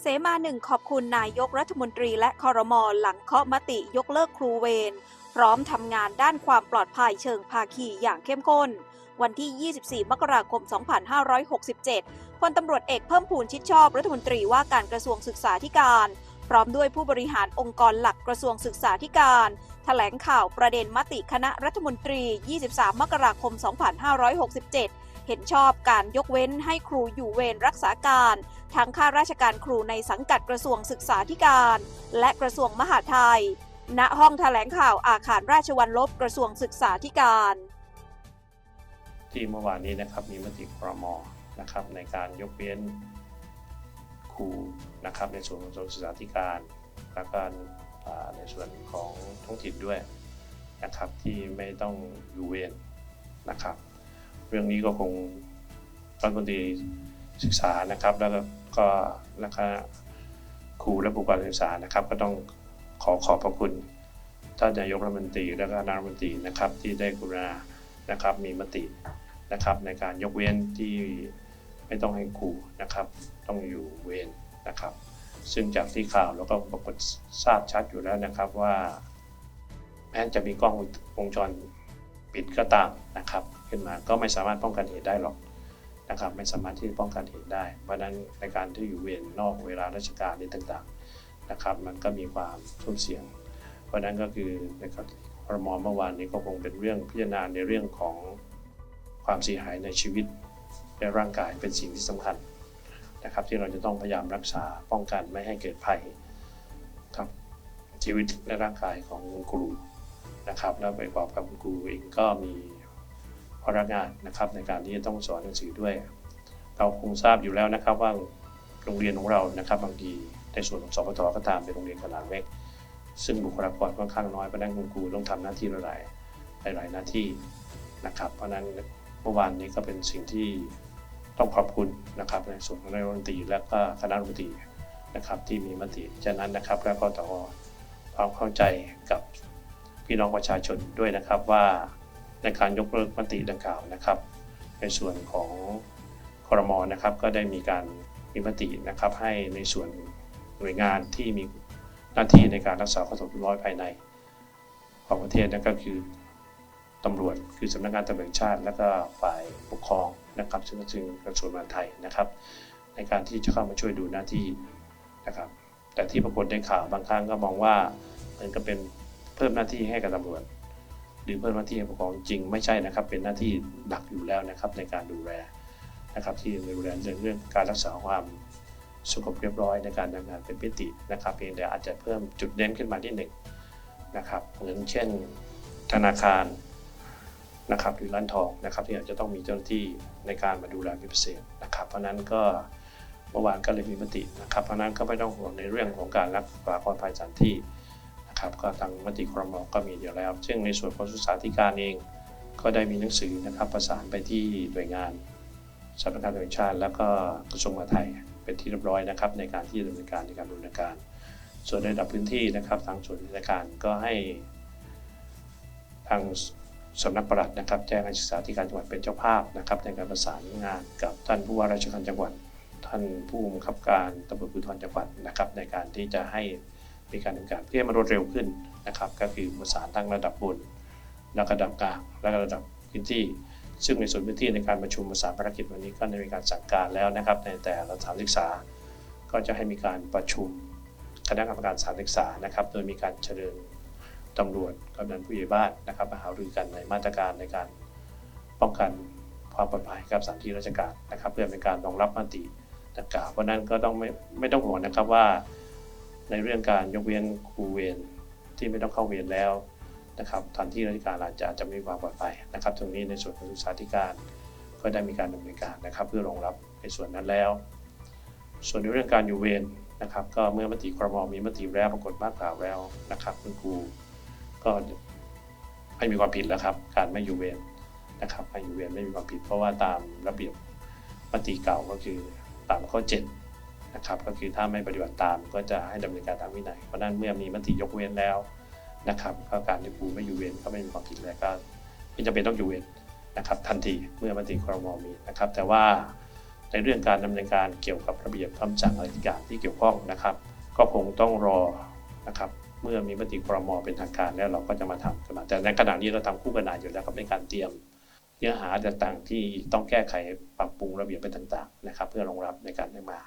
เสมาหนึ่งขอบคุณนายกรัฐมนตรีและคอรมอหลังเคาะมติยกเลิกครูเวรพร้อมทำงานด้านความปลอดภัยเชิงภาคีอย่างเข้มข้น วันที่ 24 มกราคม 2567 พลตำรวจเอกเพิ่มพูนชิดชอบรัฐมนตรีว่าการกระทรวงศึกษาธิการ พร้อมด้วยผู้บริหารองค์กรหลักกระทรวงศึกษาธิการแถลงข่าวประเด็นมติคณะรัฐมนตรี 23 มกราคม 2567 เห็นชอบการยกเว้นให้ครูอยู่เวรรักษาการ ทั้งข้าราชการครูในสังกัดกระทรวงศึกษาธิการ และกระทรวงมหาดไทย ณห้องแถลงข่าวอาคารราชวัลลบกระทรวงศึกษาธิการ ที่เมื่อวานนี้นะครับมีมติครมนะครับในการยกเว้นครูนะครับในส่วนของกระทรวงศึกษาธิการแล้วก็อ่าในส่วนของท้องถิ่นด้วยนะครับที่ไม่ต้องอยู่เวรนะครับ เรื่องนี้ก็คงรัฐมนตรีศึกษานะครับ แล้วก็ก็แล้วก็ครูและผู้การศึกษานะครับ ก็ต้องขอขอบพระคุณท่านนายกรัฐมนตรีและก็คณะรัฐมนตรีนะครับ ที่ได้กรุณานะครับมีมตินะครับในการยกเว้นที่ไม่ต้องให้ครูนะครับ ต้องอยู่เวรนะครับ ซึ่งจากที่ข่าวแล้วก็ปรากฏทราบชัดอยู่แล้วนะครับว่าแม้จะมีกล้องวงจรปิดก็ตามนะครับ ขึ้นมา ก็ไม่สามารถป้องกันเหตุได้หรอกนะครับไม่สามารถที่จะป้องกันเหตุได้ เพราะฉะนั้นในการที่อยู่เวรนอกเวลาราชการนี่ต่างๆนะครับ มันก็มีความสุ่มเสี่ยง เพราะฉะนั้นก็คือในการพรมเมื่อวานนี้ก็คงเป็นเรื่องพิจารณาในเรื่องของความเสียหายในชีวิตและร่างกายเป็นสิ่งที่สำคัญนะครับ ที่เราจะต้องพยายามรักษาป้องกันไม่ให้เกิดภัยครับชีวิตและร่างกายของคุณครูนะครับ แล้วไปประกอบกับคุณครูเองก็มี พนักงานนะครับในการที่จะต้องสอนหนังสือด้วย เราคงทราบอยู่แล้วนะครับว่าโรงเรียนของเรานะครับบางทีในส่วนของสพทก็ตามเป็นโรงเรียนขนาดเล็ก ซึ่งบุคลากรค่อนข้างน้อยเพราะนั้นคุณครูต้องทำหน้าที่หลายหลายหน้าที่นะครับ เพราะฉะนั้นเมื่อวานนี้ก็เป็นสิ่งที่ต้องขอบคุณนะครับในส่วนของนายรัฐมนตรีและก็คณะรัฐมนตรีนะครับที่มีมติฉะนั้นนะครับแล้วก็ต่อความเข้าใจกับพี่น้องประชาชนด้วยนะครับว่า ในการยกเลิกมติดังกล่าวนะครับ ในส่วนของครมนะครับก็ได้มีการมีมตินะครับ ให้ในส่วนหน่วยงานที่มีหน้าที่ในการรักษาความสงบเรียบร้อยภายในของประเทศนั่นก็คือตำรวจคือสำนักงานตำรวจแห่งชาติ และก็ฝ่ายปกครองนะครับ ซึ่งก็คือกระทรวงมหาดไทยนะครับ ในการที่จะเข้ามาช่วยดูหน้าที่นะครับ แต่ที่ปรากฏในข่าวบางครั้งก็มองว่ามันก็เป็นเพิ่มหน้าที่ให้กับตำรวจ หรือเพิ่มหน้าที่ให้ปกครองจริงไม่ใช่นะครับ เป็นหน้าที่หลักอยู่แล้วนะครับในการดูแลนะครับ ที่ดูแลเรื่องเรื่องการรักษาความสงบเรียบร้อยในการทำงานเป็นพิตินะครับเพียงแต่อาจจะเพิ่มจุดเด่นขึ้นมาที่หนึ่งนะครับเหมือนเช่น ธนาคารนะครับหรือร้านทองนะครับ ที่อาจจะต้องมีเจ้าหน้าที่ในการมาดูแลเป็นพิเศษนะครับ เพราะนั้นก็เมื่อวานก็เลยมีมตินะครับ เพราะนั้นก็ไม่ต้องห่วงในเรื่องของการรักษาความปลอดภัยสถานที่ นะครับก็ทางมติครมก็มีอยู่แล้ว ซึ่งในส่วนของศึกษาธิการเองก็ได้มีหนังสือนะครับประสานไปที่หน่วยงานสำนักงานตำรวจชาติ แล้วก็กระทรวงมหาดไทยเป็นที่เรียบร้อยนะครับ ในการที่จะดำเนินการในการดำเนินการ ส่วนในระดับพื้นที่นะครับทางส่วนราชการก็ให้ ทางสำนักปลัดนะครับแจ้งให้ศึกษาธิการจังหวัดเป็นเจ้าภาพนะครับในการประสานงานกับท่านผู้ว่าราชการจังหวัด ท่านผู้บังคับการตำรวจภูธรจังหวัดนะครับในการที่จะให้ มีการดำเนินการเพื่อให้มันรวดเร็วขึ้นนะครับ ก็คือประสานทั้งระดับบนระดับกลางและระดับพื้นที่ ซึ่งในส่วนพื้นที่ในการประชุมประสานภารกิจวันนี้ก็ได้มีการสั่งการแล้วนะครับ ในแต่ละสถานศึกษา ก็จะให้มีการประชุมคณะกรรมการสถานศึกษานะครับ โดยมีการเชิญตำรวจกำนันผู้ใหญ่บ้านนะครับมาหารือกันในมาตรการในการป้องกันความปลอดภัยกับสถานที่ราชการนะครับ เพื่อเป็นการรองรับมติดังกล่าวเพราะฉะนั้นก็ต้องไม่ไม่ต้องห่วงนะครับว่า ในเรื่องการยกเว้นครูเวรที่ไม่ต้องเข้าเวรแล้วนะครับสถานที่ราชการอาจจะจะไม่มีความปลอดภัยนะครับ ตรงนี้ในส่วนของศึกษาธิการก็ได้มีการดำเนินการนะครับ เพื่อรองรับในส่วนนั้นแล้ว ส่วนในเรื่องการอยู่เวรนะครับ ก็เมื่อมติครมมีมติแล้วปรากฏมากกล่าวแล้วนะครับ คุณครูก็ไม่มีความผิดแล้วครับ การไม่อยู่เวรนะครับไม่อยู่เวรไม่มีความผิด เพราะว่าตามระเบียบมติเก่าก็คือตามข้อ 7 นะครับก็คือถ้าไม่ปฏิบัติตามก็จะให้ดำเนินการตามวินัยเพราะนั้นเมื่อมีมติยกเว้นแล้วนะครับก็การที่ครูไม่อยู่เวรก็ไม่มีความผิดแล้วก็ไม่จำเป็นต้องอยู่เวรนนะครับทันทีเมื่อมติครมมีนะครับ แต่ว่าในเรื่องการดำเนินการเกี่ยวกับระเบียบคำสั่งอะไรต่างที่เกี่ยวข้องนะครับ ก็คงต้องรอนะครับเมื่อมีมติครมเป็นทางการแล้วเราก็จะมาทำกันมาแต่ในขณะนี้เราทำคู่ขนานอยู่แล้วครับในการเตรียมเนื้อหาต่างๆที่ต้องแก้ไขปรับปรุงระเบียบไปต่างๆนะครับ เพื่อรองรับในการได้มา